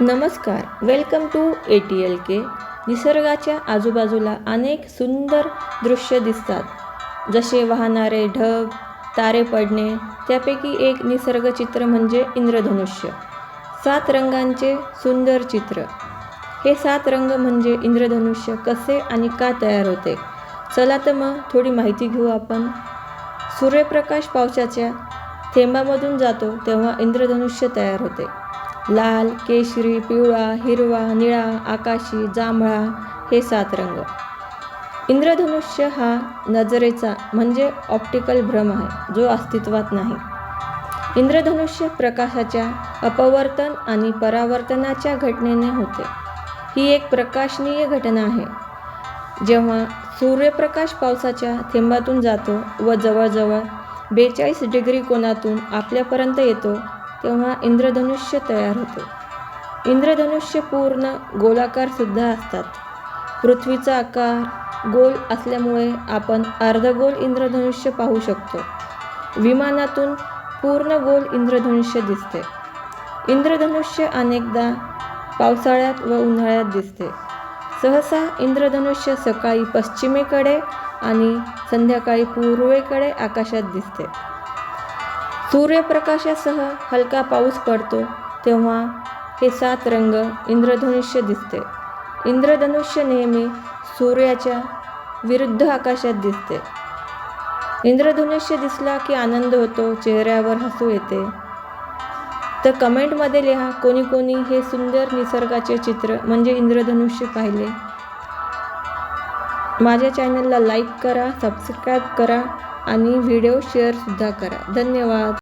नमस्कार welcome to A T L K निसर्गाच्या आजूबाजूला अनेक सुंदर दृश्य दिसतात. जसे वाहणारे ढग तारे पडणे त्यापैकी एक निसर्गचित्र म्हणजे इंद्रधनुष्य. सात रंगांचे सुंदर चित्र. हे सात रंग म्हणजे इंद्रधनुष्य कसे आणि का तयार होते? चला तर मग थोडी माहिती घेऊ आपण. सूर्यप्रकाश पावसाच्या थेंबामधून जातो तेव्हा इंद्रधनुष्य तयार होते. लाल केशरी पिवळा हिरवा निळा आकाशी जांभळा हे सात रंग. इंद्रधनुष्य हा नजरेचा म्हणजे ऑप्टिकल भ्रम आहे जो अस्तित्वात नाही. इंद्रधनुष्य प्रकाशाच्या अपवर्तन आणि परावर्तनाच्या घटनेने होते. ही एक प्रकाशनीय घटना आहे. जेव्हा सूर्यप्रकाश पावसाच्या थेंबातून जातो व जवळजवळ बेचाळीस डिग्री कोनातून आपल्यापर्यंत येतो तेव्हा इंद्रधनुष्य तयार होते. इंद्रधनुष्य पूर्ण गोलाकारसुद्धा असतात. पृथ्वीचा आकार गोल असल्यामुळे आपण अर्धगोल इंद्रधनुष्य पाहू शकतो. विमानातून पूर्ण गोल इंद्रधनुष्य दिसते. इंद्रधनुष्य अनेकदा पावसाळ्यात व उन्हाळ्यात दिसते. सहसा इंद्रधनुष्य सकाळी पश्चिमेकडे आणि संध्याकाळी पूर्वेकडे आकाशात दिसते. सूर्यप्रकाशासह हलका पाऊस पडतो तेव्हा हे सात रंग इंद्रधनुष्य दिसते. इंद्रधनुष्य नेहमी सूर्याच्या विरुद्ध आकाशात दिसते. इंद्रधनुष्य दिसला की आनंद होतो चेहऱ्यावर हसू येते. तर कमेंटमध्ये लिहा कोणी कोणी हे सुंदर निसर्गाचे चित्र म्हणजे इंद्रधनुष्य पाहिले. माझ्या चॅनलला लाईक करा सबस्क्राईब करा आणि व्हिडिओ शेअरसुद्धा करा. धन्यवाद.